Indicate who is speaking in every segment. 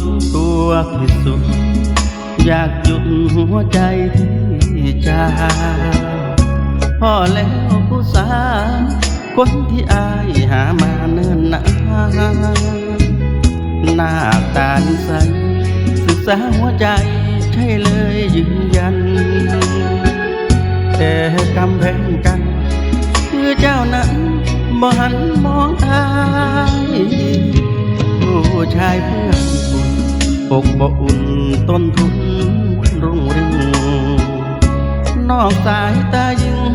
Speaker 1: งตัวที่สุด อยากหยุดหัวใจที่จาพ่อแล้วผู้สาวคนที่อายหามาเนิ่นนานหน้าตานิสัยศึกษาหัวใจใช่เลยยืนยัน แต่กำแพงกัน คือเจ้านั้นบ่หันมองอายผู้ชายเพื่อน ปกบ่อุ่นต้นทุนรุ่งริ่งนอกสายตายิง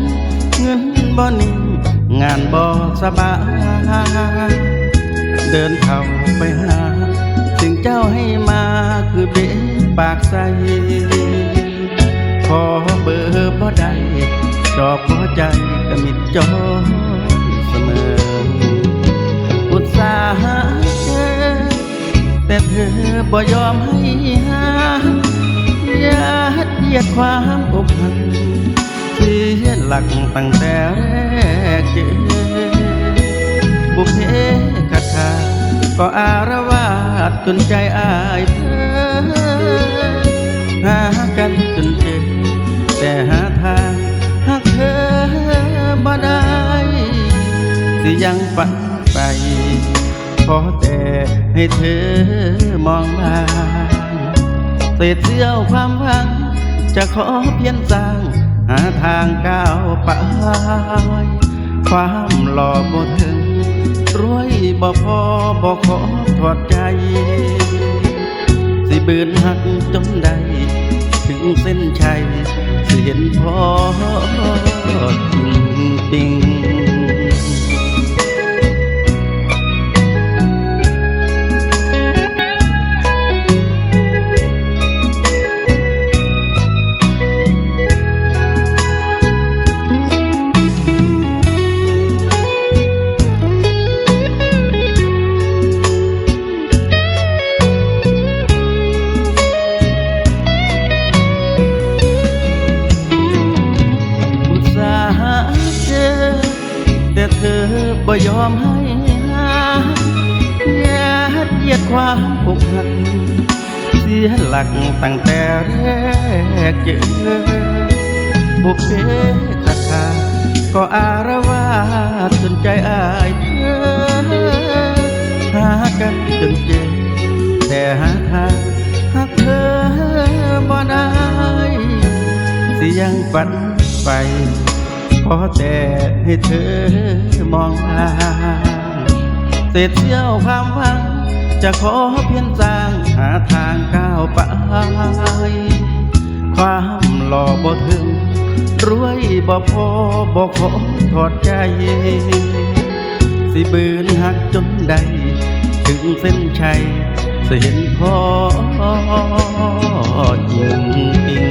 Speaker 1: เงินบ่นิ่งงานบ่สบายเดินเข้าไปหา สิ่งเจ้าให้มาคือเบ็ปากใสขอเบอร์บ่ได้จอบหัวใจกมิดจอ อบ่ยอมให้หายัดเยียดความอกหักเสียหลักตั้งแต่แรกเจอบุพเพคาถาก็อารวาสจนใจอายเพ้อหากันจนเจอแต่หาทางหากเธอบ่ได้สิยังฝันไป ขอแต่ให้เธอมองมาเศษเสี้ยวความหวัง จะขอเพียงสร้าง หาทางก้าวไปความหล่อบ่ถึง รวยบ่พอบ่ขอถอดใจ สิบืนหักจนได้ถึงเส้นชัยสิเห็นพอ เธอบ่ยอมให้หายัดเยียดความอกหักเสียหลักตั้งแต่แรกเจอบุพเพคาถาก็อารวาสจนใจอายเพ้อหากันจนเจอแต่หาทางหากเธอบ่ได้สิยังฝันไป ขอแต่ให้เธอมองมาเศษเสี้ยวความหวัง จะขอเพียงสร้างหาทางก้าวไป ความหล่อบ่ถึง รวยบ่พอบ่ขอถอดใจ สิบืนหักจนได้ถึงเส้นชัยสิเห็นพอจริงจริง